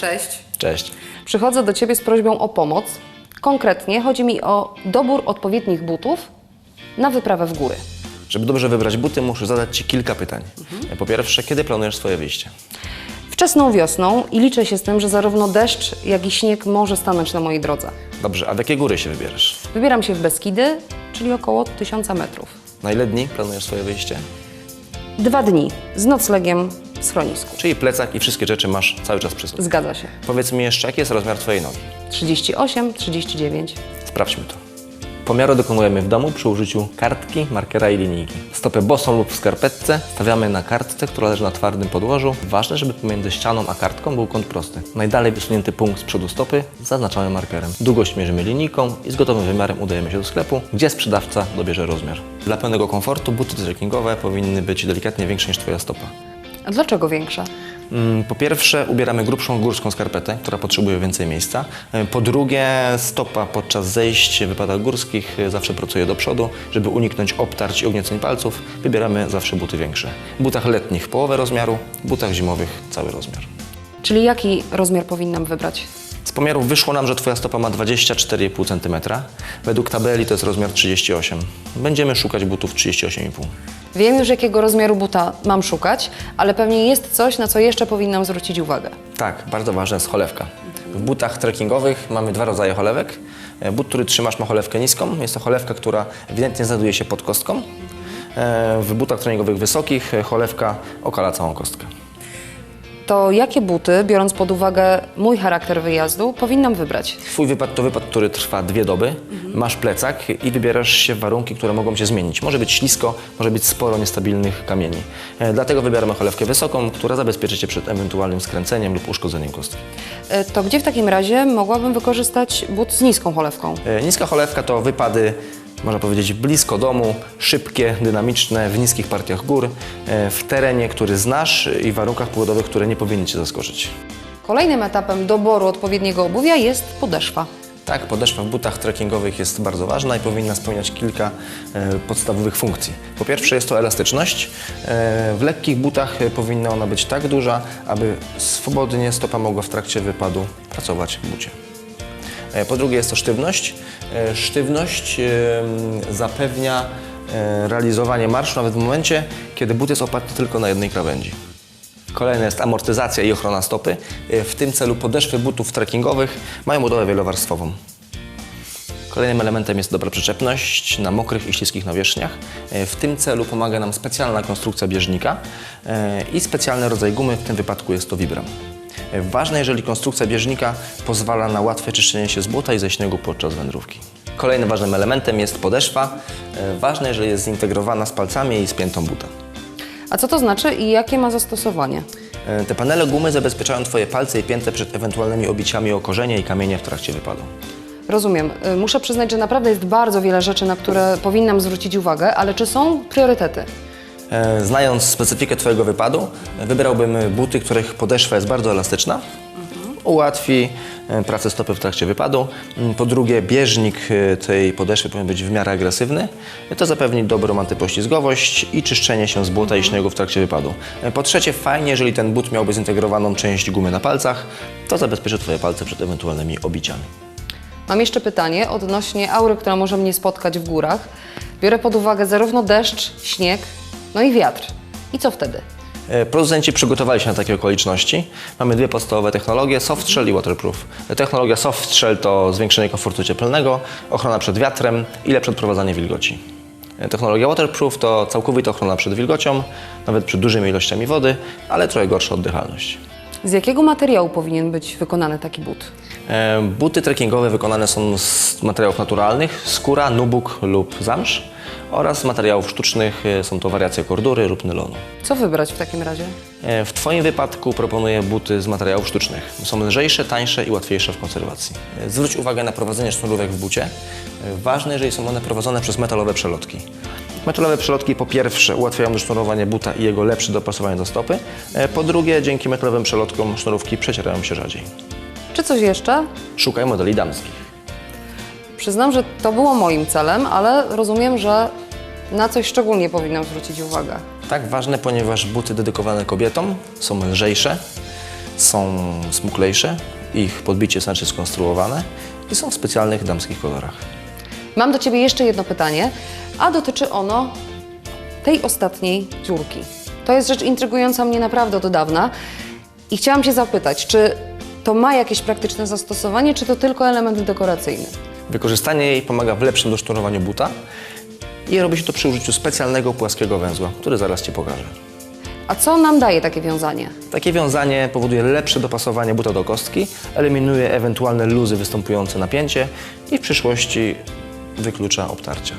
Cześć. Cześć. Przychodzę do Ciebie z prośbą o pomoc. Konkretnie chodzi mi o dobór odpowiednich butów na wyprawę w góry. Żeby dobrze wybrać buty, muszę zadać Ci kilka pytań. Po pierwsze, kiedy planujesz swoje wyjście? Wczesną wiosną i liczę się z tym, że zarówno deszcz, jak i śnieg może stanąć na mojej drodze. Dobrze, a w jakie góry się wybierasz? Wybieram się w Beskidy, czyli około 1000 metrów. Na ile dni planujesz swoje wyjście? Dwa dni z noclegiem w schronisku. Czyli plecak i wszystkie rzeczy masz cały czas przy sobie. Zgadza się. Powiedz mi jeszcze, jaki jest rozmiar Twojej nogi? 38, 39. Sprawdźmy to. Pomiaru dokonujemy w domu przy użyciu kartki, markera i linijki. Stopę bosą lub w skarpetce stawiamy na kartce, która leży na twardym podłożu. Ważne, żeby pomiędzy ścianą a kartką był kąt prosty. Najdalej wysunięty punkt z przodu stopy zaznaczamy markerem. Długość mierzymy linijką i z gotowym wymiarem udajemy się do sklepu, gdzie sprzedawca dobierze rozmiar. Dla pełnego komfortu buty trekkingowe powinny być delikatnie większe niż Twoja stopa. A dlaczego większa? Mm, Po pierwsze, ubieramy grubszą górską skarpetę, która potrzebuje więcej miejsca. E, Po drugie, stopa podczas zejść w wypadach górskich e, zawsze pracuje do przodu. Żeby uniknąć obtarć i ugnieceń palców, wybieramy zawsze buty większe. W butach letnich połowę rozmiaru, w butach zimowych cały rozmiar. Czyli jaki rozmiar powinnam wybrać? Z pomiarów wyszło nam, że Twoja stopa ma 24,5 cm. Według tabeli to jest rozmiar 38. Będziemy szukać butów 38,5. Wiem już, jakiego rozmiaru buta mam szukać, ale pewnie jest coś, na co jeszcze powinnam zwrócić uwagę. Tak, bardzo ważna jest cholewka. W butach trekkingowych mamy dwa rodzaje cholewek. E, But, który trzymasz, ma cholewkę niską. Jest to cholewka, która ewidentnie znajduje się pod kostką. E, W butach treningowych wysokich e, cholewka okala całą kostkę. To jakie buty, biorąc pod uwagę mój charakter wyjazdu, powinnam wybrać? Twój wypad to wypad, który trwa dwie doby. Masz plecak i wybierasz się w warunki, które mogą się zmienić. Może być ślisko, może być sporo niestabilnych kamieni. E, Dlatego wybieramy cholewkę wysoką, która zabezpieczy Cię przed ewentualnym skręceniem lub uszkodzeniem kostki. E, To gdzie w takim razie mogłabym wykorzystać but z niską cholewką? E, Niska cholewka to wypady, można powiedzieć, blisko domu, szybkie, dynamiczne, w niskich partiach gór, w terenie, który znasz i warunkach pogodowych, które nie powinny Cię zaskoczyć. Kolejnym etapem doboru odpowiedniego obuwia jest podeszwa. Tak, podeszwa w butach trekkingowych jest bardzo ważna i powinna spełniać kilka e, podstawowych funkcji. Po pierwsze jest to elastyczność. E, w lekkich butach e, powinna ona być tak duża, aby swobodnie stopa mogła w trakcie wypadu pracować w bucie. Po drugie jest to sztywność. Sztywność zapewnia realizowanie marszu nawet w momencie, kiedy but jest oparty tylko na jednej krawędzi. Kolejne jest amortyzacja i ochrona stopy. E, W tym celu podeszwy butów trekkingowych mają budowę wielowarstwową. Kolejnym elementem jest dobra przyczepność na mokrych i śliskich nawierzchniach. E, W tym celu pomaga nam specjalna konstrukcja bieżnika e, i specjalny rodzaj gumy, w tym wypadku jest to Vibram. Ważne, jeżeli konstrukcja bieżnika pozwala na łatwe czyszczenie się z buta i ze śniegu podczas wędrówki. Kolejnym ważnym elementem jest podeszwa. Ważne, jeżeli jest zintegrowana z palcami i z piętą buta. A co to znaczy i jakie ma zastosowanie? E, Te panele gumy zabezpieczają Twoje palce i piętę przed ewentualnymi obiciami o korzenie i kamienie w trakcie wypadu. Rozumiem. Y, Muszę przyznać, że naprawdę jest bardzo wiele rzeczy, na które powinnam zwrócić uwagę, ale czy są priorytety? E, Znając specyfikę Twojego wypadu, e, wybrałbym buty, których podeszwa jest bardzo elastyczna. Ułatwi e, pracę stopy w trakcie wypadu. Mm, Po drugie, bieżnik e, tej podeszwy powinien być w miarę agresywny. To zapewni dobrą antypoślizgowość i czyszczenie się z błota i śniegu w trakcie wypadu. E, Po trzecie, fajnie, jeżeli ten but miałby zintegrowaną część gumy na palcach, to zabezpieczy Twoje palce przed ewentualnymi obiciami. Mam jeszcze pytanie odnośnie aury, która może mnie spotkać w górach. Biorę pod uwagę zarówno deszcz, śnieg, no i wiatr. I co wtedy? E, Producenci przygotowali się na takie okoliczności. Mamy dwie podstawowe technologie, soft shell i waterproof. Technologia soft shell to zwiększenie komfortu cieplnego, ochrona przed wiatrem i lepsze odprowadzanie wilgoci. E, Technologia waterproof to całkowita ochrona przed wilgocią, nawet przed dużymi ilościami wody, ale trochę gorsza oddychalność. Z jakiego materiału powinien być wykonany taki but? E, Buty trekkingowe wykonane są z materiałów naturalnych, skóra, nubuk lub zamsz oraz materiałów sztucznych, e, są to wariacje kordury lub nylonu. Co wybrać w takim razie? E, W Twoim wypadku proponuję buty z materiałów sztucznych. Są lżejsze, tańsze i łatwiejsze w konserwacji. E, Zwróć uwagę na prowadzenie sznurówek w bucie. Ważne, jeżeli są one prowadzone przez metalowe przelotki. Metalowe przelotki po pierwsze ułatwiają sznurowanie buta i jego lepsze dopasowanie do stopy. Po drugie, dzięki metalowym przelotkom sznurówki przecierają się rzadziej. Czy coś jeszcze? Szukaj modeli damskich. Przyznam, że to było moim celem, ale rozumiem, że na coś szczególnie powinnam zwrócić uwagę. Tak ważne, ponieważ buty dedykowane kobietom są lżejsze, są smuklejsze, ich podbicie jest inaczej skonstruowane i są w specjalnych damskich kolorach. Mam do Ciebie jeszcze jedno pytanie, a dotyczy ono tej ostatniej dziurki. To jest rzecz intrygująca mnie naprawdę od dawna i chciałam Cię zapytać, czy to ma jakieś praktyczne zastosowanie, czy to tylko element dekoracyjny? Wykorzystanie jej pomaga w lepszym doszturowaniu buta i robi się to przy użyciu specjalnego płaskiego węzła, który zaraz Ci pokażę. A co nam daje takie wiązanie? Takie wiązanie powoduje lepsze dopasowanie buta do kostki, eliminuje ewentualne luzy występujące napięcie i w przyszłości wyklucza obtarcia.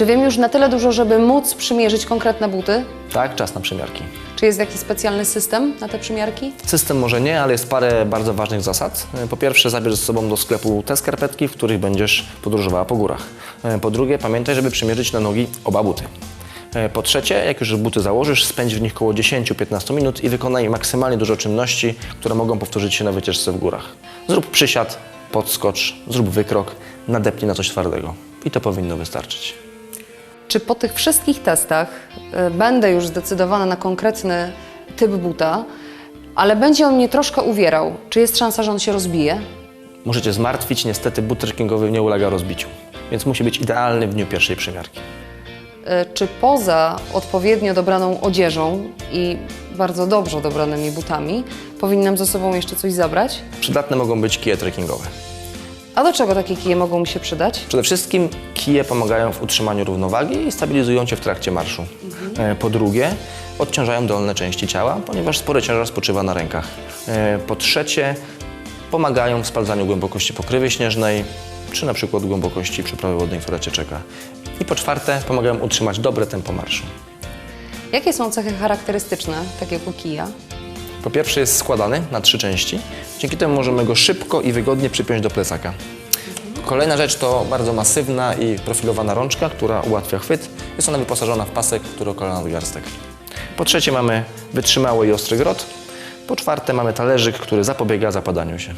Czy wiem już na tyle dużo, żeby móc przymierzyć konkretne buty? Tak, czas na przymiarki. Czy jest jakiś specjalny system na te przymiarki? System może nie, ale jest parę bardzo ważnych zasad. Po pierwsze, zabierz ze sobą do sklepu te skarpetki, w których będziesz podróżowała po górach. Po drugie, pamiętaj, żeby przymierzyć na nogi oba buty. Po trzecie, jak już buty założysz, spędź w nich około 10-15 minut i wykonaj maksymalnie dużo czynności, które mogą powtórzyć się na wycieczce w górach. Zrób przysiad, podskocz, zrób wykrok, nadepnij na coś twardego. I to powinno wystarczyć. Czy po tych wszystkich testach y, będę już zdecydowana na konkretny typ buta, ale będzie on mnie troszkę uwierał? Czy jest szansa, że on się rozbije? Możecie zmartwić, niestety but trekkingowy nie ulega rozbiciu, więc musi być idealny w dniu pierwszej przymiarki. Y, Czy poza odpowiednio dobraną odzieżą i bardzo dobrze dobranymi butami powinnam ze sobą jeszcze coś zabrać? Przydatne mogą być kije trekkingowe. A do czego takie kije mogą mi się przydać? Przede wszystkim kije pomagają w utrzymaniu równowagi i stabilizują Cię w trakcie marszu. E, Po drugie, odciążają dolne części ciała, ponieważ spory ciężar spoczywa na rękach. E, Po trzecie, pomagają w sprawdzaniu głębokości pokrywy śnieżnej, czy na przykład głębokości przeprawy wodnej, która Cię czeka. I po czwarte, pomagają utrzymać dobre tempo marszu. Jakie są cechy charakterystyczne takiego kija? Po pierwsze jest składany na trzy części. Dzięki temu możemy go szybko i wygodnie przypiąć do plecaka. Kolejna rzecz to bardzo masywna i profilowana rączka, która ułatwia chwyt. Jest ona wyposażona w pasek, który okala nadgarstek. Po trzecie mamy wytrzymały i ostry grot. Po czwarte mamy talerzyk, który zapobiega zapadaniu się.